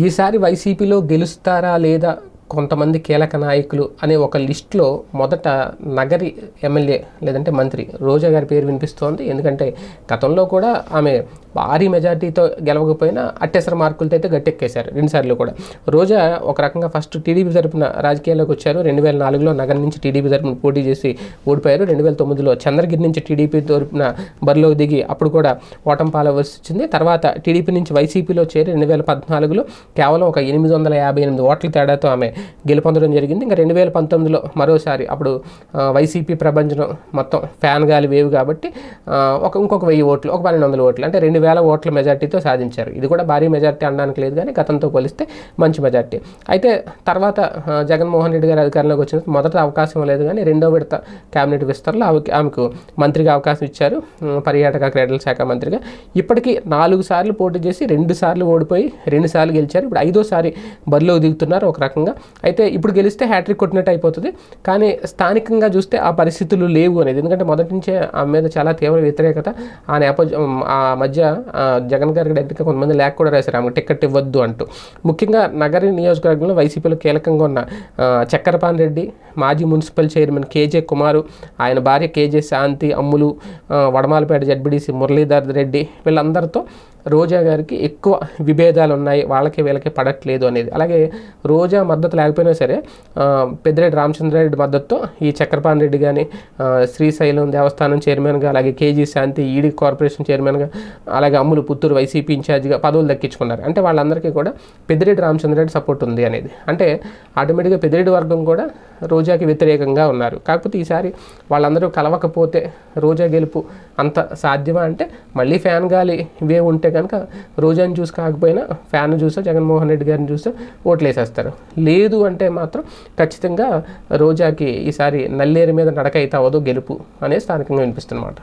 ఈసారి వైసీపీలో గెలుస్తారా లేదా కొంతమంది కీలక నాయకులు అనే ఒక లిస్ట్లో మొదట నగరి ఎమ్మెల్యే లేదంటే మంత్రి రోజా గారి పేరు వినిపిస్తోంది. ఎందుకంటే గతంలో కూడా ఆమె భారీ మెజార్టీతో గెలవకపోయినా అట్టేసర మార్కులతో అయితే గట్టెక్కేశారు రెండుసార్లు కూడా. రోజా ఒక రకంగా ఫస్ట్ టీడీపీ తరపున రాజకీయాల్లోకి వచ్చారు. రెండు వేల నాలుగులో నగరం నుంచి టీడీపీ తరపున పోటీ చేసి ఓడిపోయారు. రెండు వేల తొమ్మిదిలో చంద్రగిరి నుంచి టీడీపీ తరపున బరిలోకి దిగి అప్పుడు కూడా ఓటం పాలవలసి వచ్చింది. తర్వాత టీడీపీ నుంచి వైసీపీలో చేరి రెండు వేల పద్నాలుగులో కేవలం ఒక ఎనిమిది వందల యాభై ఎనిమిది ఓట్ల తేడాతో ఆమె గెలుపొందడం జరిగింది. ఇంకా రెండు వేల పంతొమ్మిదిలో మరోసారి అప్పుడు వైసీపీ ప్రభంజనం మొత్తం ఫ్యాన్ గాలి వేవు కాబట్టి ఒక ఇంకొక వెయ్యి ఓట్లు ఒక పన్నెండు వందల ఓట్లు అంటే రెండు వేల ఓట్ల మెజార్టీతో సాధించారు. ఇది కూడా భారీ మెజార్టీ అనడానికి లేదు కానీ గతంతో పోలిస్తే మంచి మెజార్టీ. అయితే తర్వాత జగన్మోహన్ రెడ్డి గారు అధికారంలోకి వచ్చిన మొదట అవకాశం లేదు కానీ రెండో విడత కేబినెట్ విస్తరణలో ఆమెకి ఆమెకు మంత్రిగా అవకాశం ఇచ్చారు. పర్యాటక క్రీడల శాఖ మంత్రిగా. ఇప్పటికీ నాలుగు సార్లు పోటీ చేసి రెండు సార్లు ఓడిపోయి రెండు సార్లు గెలిచారు. ఇప్పుడు ఐదోసారి బరిలోకి దిగుతున్నారు ఒక రకంగా. అయితే ఇప్పుడు గెలిస్తే హ్యాట్రిక్ కొట్టినట్టు అయిపోతుంది. కానీ స్థానికంగా చూస్తే ఆ పరిస్థితులు లేవు అనేది. ఎందుకంటే మొదటి నుంచే ఆమె మీద చాలా తీవ్ర వ్యతిరేకత ఆ నేపథ్యం ఆ మధ్య జగన్ గారికి డైరెక్ట్గా కొంతమంది లేక కూడా రాశారు. ఆమె టికెట్ ఇవ్వద్దు అంటూ. ముఖ్యంగా నగరి నియోజకవర్గంలో వైసీపీలో కీలకంగా ఉన్న చక్కెరపాన్ రెడ్డి మాజీ మున్సిపల్ చైర్మన్ కేజే కుమారు ఆయన భార్య కేజే శాంతి అమ్ములు వడమాలపేట జడ్బిడిసి మురళీధర్ రెడ్డి వీళ్ళందరితో రోజా గారికి ఎక్కువ విభేదాలు ఉన్నాయి వాళ్ళకి వీళ్ళకి పడట్లేదు అనేది. అలాగే రోజా మద్దతు లేకపోయినా సరే పెద్దిరెడ్డి రామచంద్రారెడ్డి మద్దతుతో ఈ చక్రపాణి రెడ్డి కానీ శ్రీశైలం దేవస్థానం చైర్మన్గా అలాగే కేజీ శాంతి ఈడీ కార్పొరేషన్ చైర్మన్గా అలాగే అమ్ములు పుత్తూరు వైసీపీ ఇన్ఛార్జ్గా పదవులు దక్కించుకున్నారు. అంటే వాళ్ళందరికీ కూడా పెద్దిరెడ్డి రామచంద్రారెడ్డి సపోర్ట్ ఉంది అనేది. అంటే ఆటోమేటిక్గా పెద్దిరెడ్డి వర్గం కూడా రోజాకి వ్యతిరేకంగా ఉన్నారు. కాకపోతే ఈసారి వాళ్ళందరూ కలవకపోతే రోజా గెలుపు అంత సాధ్యమా అంటే మళ్ళీ ఫ్యాన్ గాలి ఇవే ఉంటే కనుక రోజాని చూసి కాకపోయినా ఫ్యాన్ చూసో జగన్మోహన్ రెడ్డి గారిని చూసో ఓట్లు వేసేస్తారు లేదు అంటే మాత్రం ఖచ్చితంగా రోజాకి ఈసారి నల్లేరు మీద నడక అయితే అవ్వదు గెలుపు అనేది స్థానికంగా వినిపిస్తున్నమాట